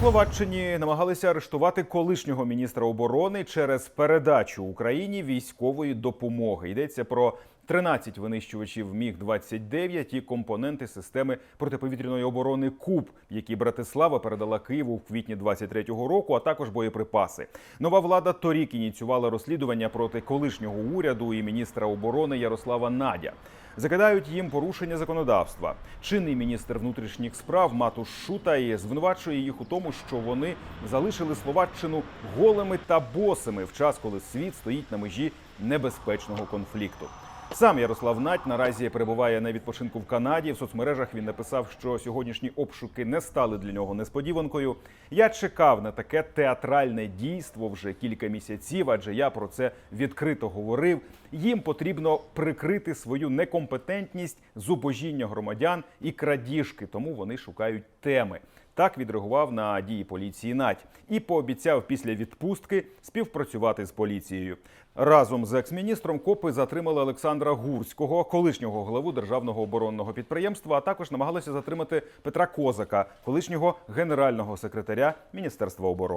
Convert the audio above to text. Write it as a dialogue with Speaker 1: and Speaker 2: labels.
Speaker 1: Словаччині намагалися арештувати колишнього міністра оборони через передачу Україні військової допомоги. Йдеться про 13 винищувачів міг 29 і компоненти системи протиповітряної оборони КУП, які Братислава передала Києву в квітні 23-го року, а також боєприпаси. Нова влада торік ініціювала розслідування проти колишнього уряду і міністра оборони Ярослава Надя. Закидають їм порушення законодавства. Чинний міністр внутрішніх справ Матуш Шутай звинувачує їх у тому, що вони залишили Словаччину голими та босими в час, коли світ стоїть на межі небезпечного конфлікту. Сам Ярослав Нать наразі перебуває на відпочинку в Канаді. В соцмережах він написав, що сьогоднішні обшуки не стали для нього несподіванкою. Я чекав на таке театральне дійство вже кілька місяців, адже я про це відкрито говорив. Їм потрібно прикрити свою некомпетентність, зубожіння громадян і крадіжки, тому вони шукають теми. Так відреагував на дії поліції Надь і пообіцяв після відпустки співпрацювати з поліцією. Разом з екс-міністром копи затримали Олександра Гурського, колишнього главу державного оборонного підприємства, а також намагалися затримати Петра Козака, колишнього генерального секретаря Міністерства оборони.